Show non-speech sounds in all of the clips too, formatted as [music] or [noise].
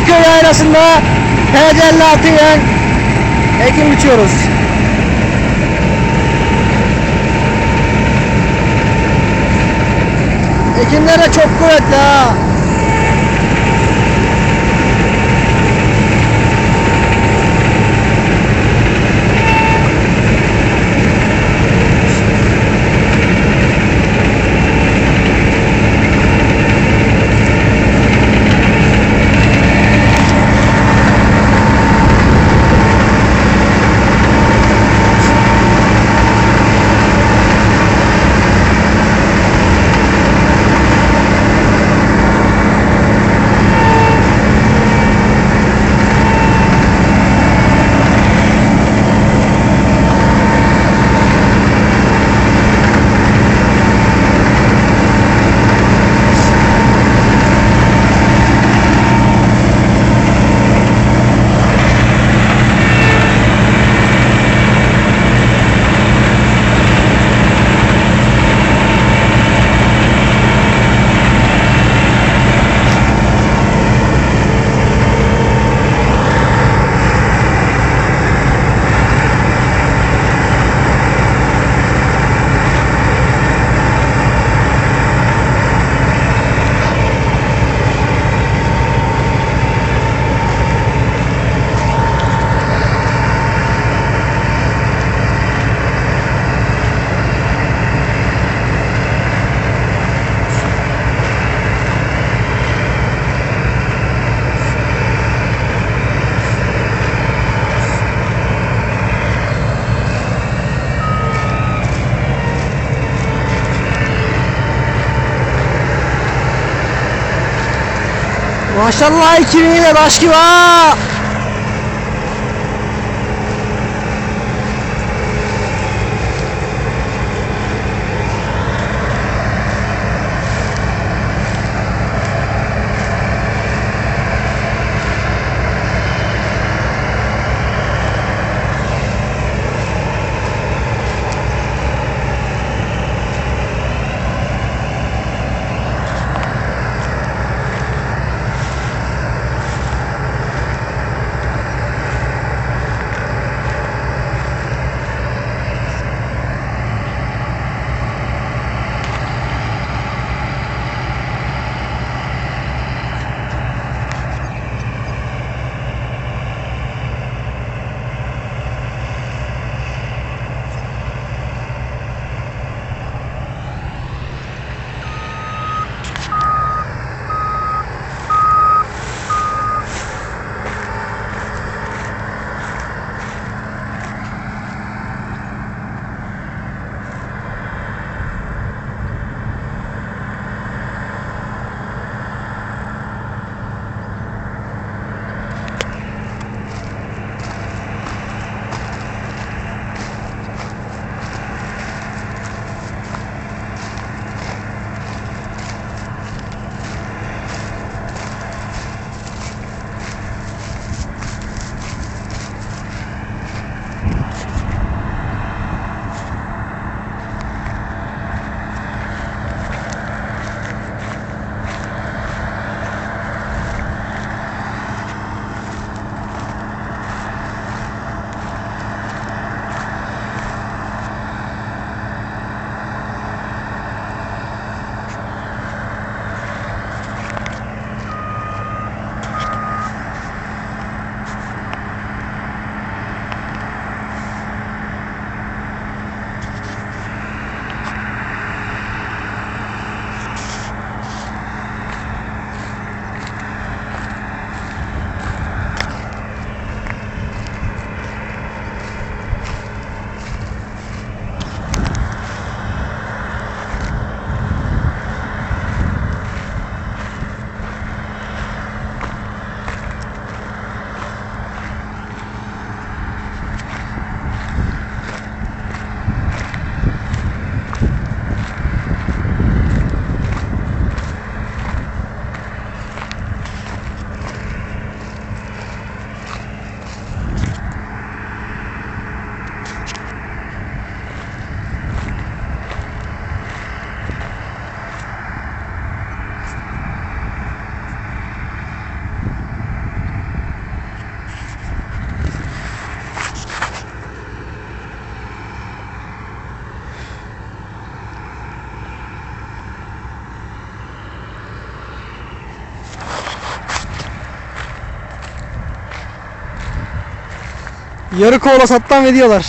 anda Küçükköy Yaylası'nda TC56 ile ekim biçiyoruz. Ekimler de çok kuvvetli ha. Maşallah 2000 ile taş Yarı kola sattan veriyorlar.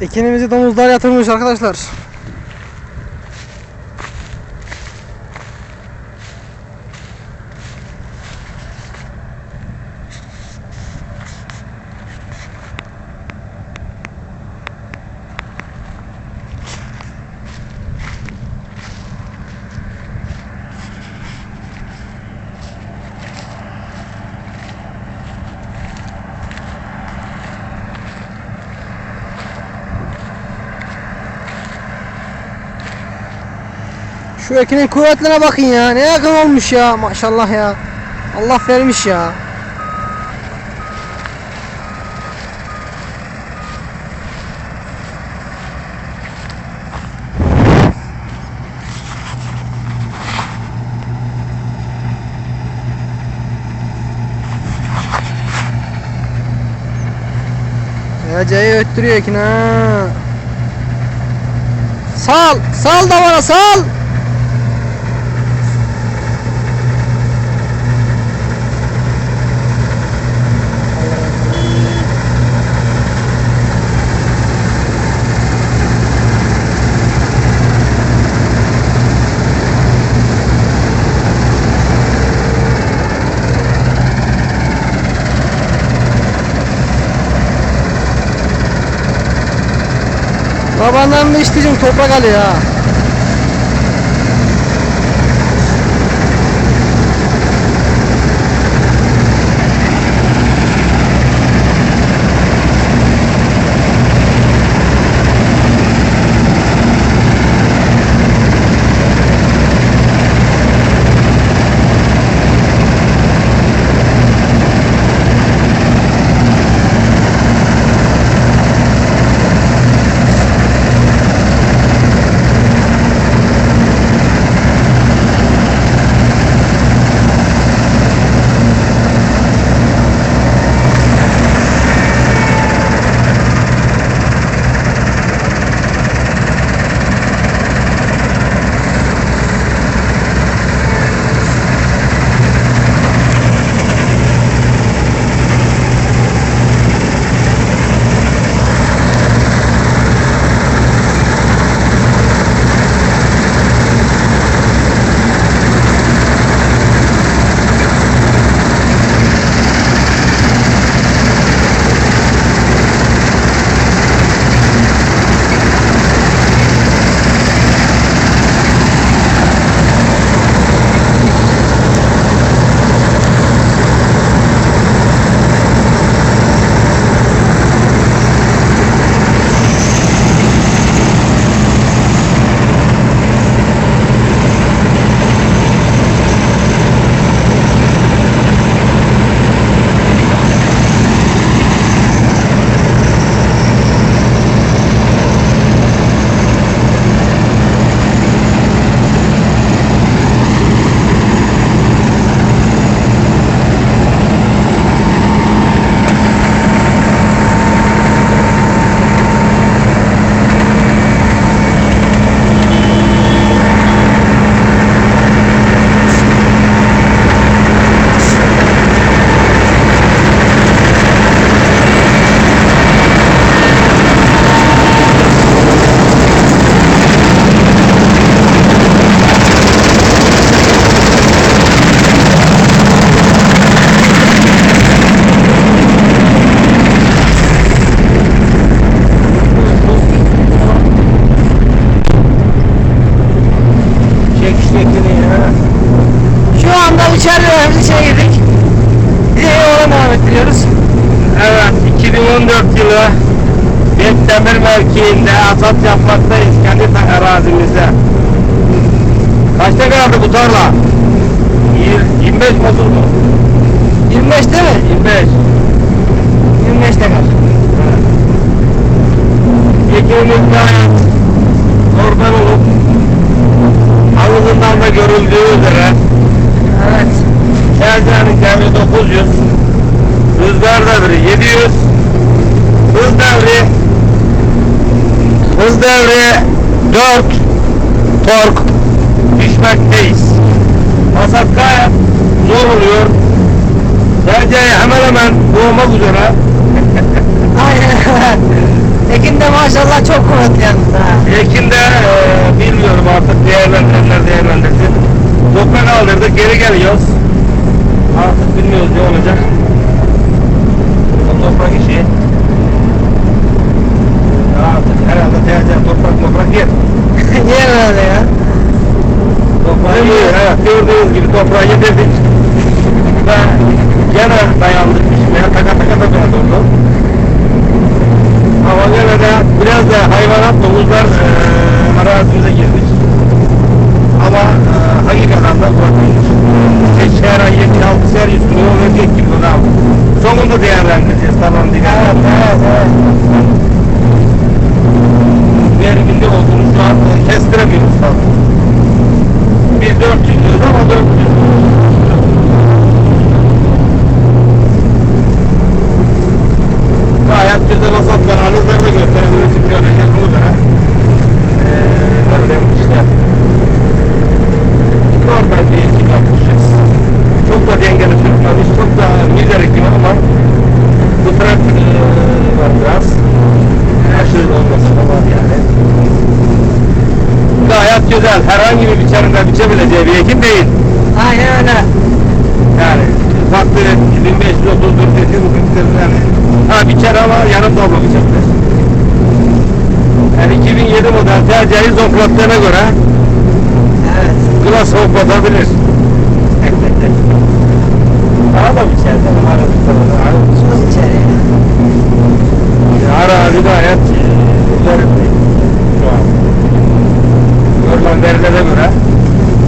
Ekinimizi domuzlar yatırmış arkadaşlar. Şu ekinin kuvvetlerine bakın ya. Ne yakın olmuş ya. Maşallah ya. Allah vermiş ya. Ece'yi öttürüyor ekin ha. Sal, sal da bana sal. Babandan da isteyeceğim toprak alıyor ha. Mevkiinde asat yapmaktayız kendi arazimizde. Kaçta kaldı bu tarla? Yir- 25 mi 30 mu? 25 değil mi? 25. 25 tekrar. Ekimimiz gayet normal olup havuzundan da görüldüğü üzere Evet. Şarjının devri 900 Rüzgar devri 700 Hız devri Hız devri 4 Tork Düşmekteyiz Hasat gayet zor oluyor Dereceyi hemen hemen boğmak üzere. [laughs] Ekin de maşallah çok kuvvetli yalnız ha. Ekim'de eee, bilmiyorum artık değerlendirenler değerlendirsin. Toprak aldırdık geri geliyoruz. Artık bilmiyoruz ne olacak. Bu toprak işi. Artık teyze toprak toprak yer. Yer herhalde ya. Toprağı yer. Evet gördüğünüz gibi toprağı yedirdik. Ve gene dayandık pişmeye. Taka taka taka durdu. Ama gene de biraz da hayvanat domuzlar eee arazimize girmiş. Ama eee hakikaten de korkunç. İşte şehre 76 seher üstüne yol verecek gibi o da. Sonunda değerlendireceğiz tamam diye. Evet, evet, evet. Olduğunu şu an kestiremiyoruz tabii. Biz 400 diyoruz ama 400 Gayet güzel hasat Güzel. Herhangi bir biçerinde biçebileceği bir ekim değil. Aynen öyle. Yani et 1534 ekim yani. Ha biçer ama yarım dolma biçerler. Yani 2007 model tercihi zoklattığına göre Evet. Klas hoplatabilir. Daha da bir şey dedim Sus içeri. Arazi gayet üzerinde şu an. Görülen verilere göre.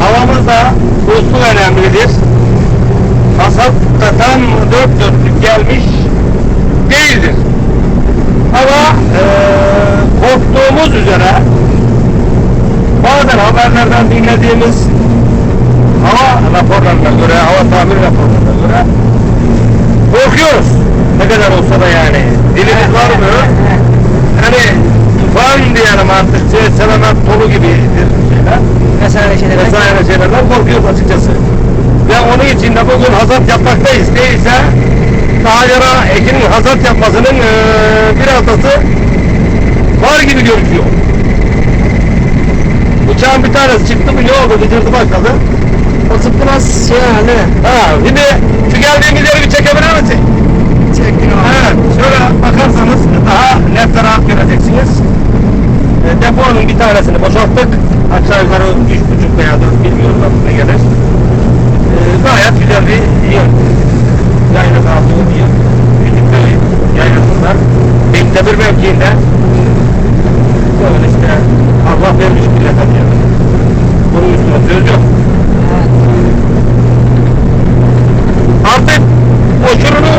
Havamız da buzluk önemlidir. Hasat da tam dört dörtlük gelmiş değildir. Ama eee korktuğumuz üzere bazen haberlerden dinlediğimiz hava raporlarına göre, hava tamir raporlarına göre korkuyoruz. Ne kadar olsa da yani. Dilimiz varmıyor. Hani tufan diyelim artık selamet dolu gibidir şeyler. Vesaire şeyler. Vesaire şeylerden korkuyoruz açıkçası. Ve onun için de bugün hasat yapmaktayız. Değilse daha yara ekinin hasat yapmasının eee, bir haftası var gibi gözüküyor. Uçağın bir tanesi çıktı mı ne oldu? Gıcırdı başladı. O zıplamaz şey herhalde. Ha, şimdi şu geldiğimiz yeri bir çekebilir misin? Çektin o. Evet, şöyle bakarsanız daha net rahat göreceksiniz. E, deponun bir tanesini boşalttık. Aşağı yukarı üç buçuk veya dört bilmiyorum artık ne gelir. E, gayet güzel bir yer. Yayla altı bir yer. Küçük bir yaylasında. Beklemir mevkiinde. Böyle işte Allah vermiş millete diyor. Bunun üstüne söz yok. Evet. Artık uçurunu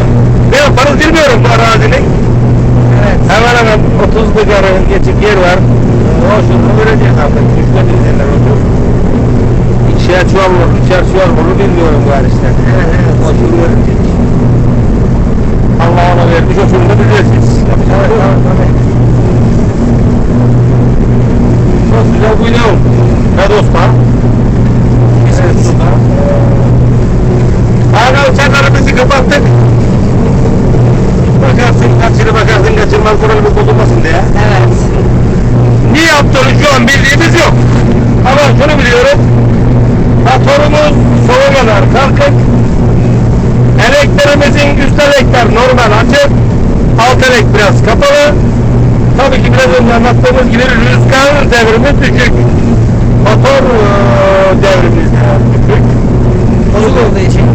ne yaparız bilmiyorum bu arazinin. Evet. Hemen hemen 30 milyarı geçik yer var. O şunu vereceğiz artık. Düşmediğiniz yerler olur. İkişer çuval olur, üçer çuval olur bilmiyorum bu işte. Evet, evet. O şunu verecek. Allah ona vermiş, o şunu da bileceksiniz. Yapacak Evet, bir şey yok. evet, evet. Çok güzel bu ne oldu? Ne dostlar? Evet. Hala uçaklarımızı kapattık. Bakarsın, kaçırı bakarsın, kaçırmaz moralimiz bozulmasın diye. Evet. Ne yaptığını şu an bildiğimiz yok. Ama şunu biliyorum. Motorumuz soğumalar kalkık. Eleklerimizin üst elekler normal açık. Alt elek biraz kapalı. Tabii ki biraz önce anlattığımız gibi rüzgar devrimi düşük. Motor eee, devrimiz de düşük. Bozuk olduğu için.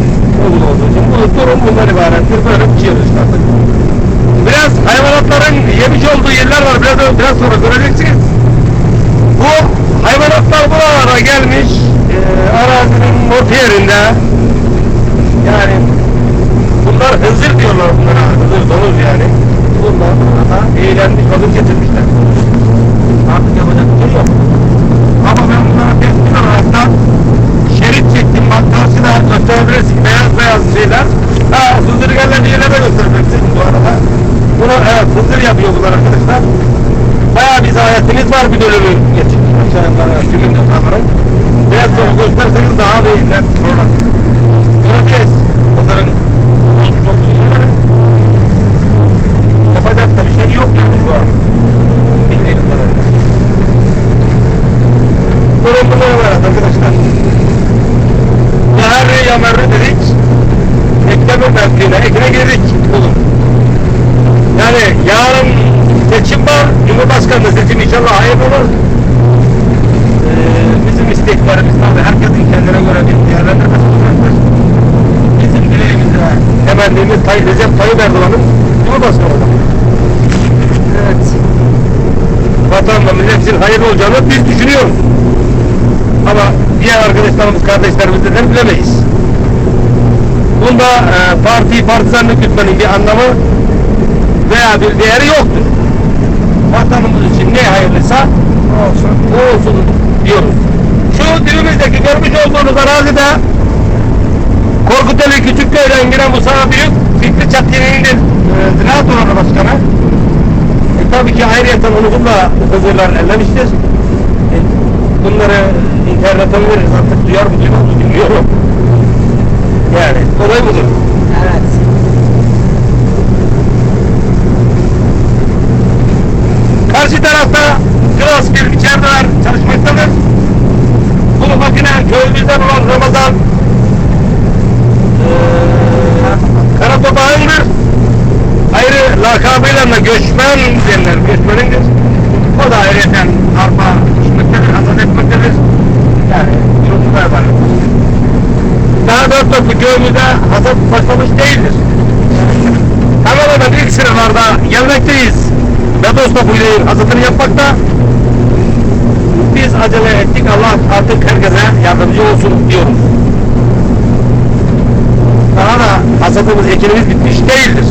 Bozuk olduğu için bu durum bundan ibarettir. Böyle biçiyoruz işte artık. Biraz hayvanatların yemiş olduğu yerler var. Biraz, biraz sonra göreceksiniz. Bu hayvanatlar buralara gelmiş. E, arazinin orta yerinde. Yani bunlar hızır diyorlar bunlara. Hızır domuz yani. Bunlar burada eğlenmiş vakit getirmişler. Artık yapacak bir şey yok. Ama ben bunlara tespit olarak şerit çektim. Bak karşıda gösterebilirsin. Beyaz beyaz şeyler. Ha hızır gelen yerine de gösterebilirsin bu arada. Bunu evet hızır yapıyor bunlar arkadaşlar. Bayağı bir zahiyetiniz var bir dönümü geçin. Aşağı yukarı tümünde sanırım. Biraz sonra gösterseniz daha da iyi. net olur. Göreceğiz. Hızırın çok güzel. Yapacak da bir şey yok yani şu an. Bilmiyorum kadarıyla. Durum bu ibaret arkadaşlar. Yaharı yamarı dedik. Ekleme mevkiine, ekine girdik. Olur. Yani yarın seçim var. Cumhurbaşkanlığı hayır olur. Ee, bizim isteklerimiz tabii herkesin kendine göre bir değerlendirmesi olacaktır. Bizim dileğimiz de temennimiz Tayyip Recep Tayyip Erdoğan'ın Cumhurbaşkanı olmak. Evet. Vatan ve millet için hayırlı olacağını biz düşünüyoruz. Ama diğer arkadaşlarımız, kardeşlerimizden bilemeyiz. Bunda e, parti, partizanlık gütmenin bir anlamı veya bir değeri yoktur. Vatanımız için ne hayırlıysa olsun, o olsun diyoruz. Şu dibimizdeki görmüş olduğunuz arazide Korkuteli Küçükköy'den giren bu sana büyük Fikri Çatkin'in e, ziraat oranı başkanı. E, tabii ki ayrıyeten onunla Hızırlar ellemiştir. E, bunları internetten veririz artık duyar mı duymaz mı bilmiyorum. Yani olay budur. Evet. Karşı tarafta Klas bir içerideler çalışmaktadır. Bu makine köyümüzden olan Ramazan eee Karatopağındır. Ayrı lakabıyla da göçmen derler, göçmenindir. O da ayrıca arpa içmektedir, hasat etmektedir. Yani durumda var. Daha dört dörtlük köyümüzde hasat başlamış değildir. Hemen ilk sıralarda gelmekteyiz. Bedos topuyla hasatını yapmakta. Biz acele ettik. Allah artık herkese yardımcı olsun diyoruz. Daha da hasatımız, ekinimiz bitmiş değildir.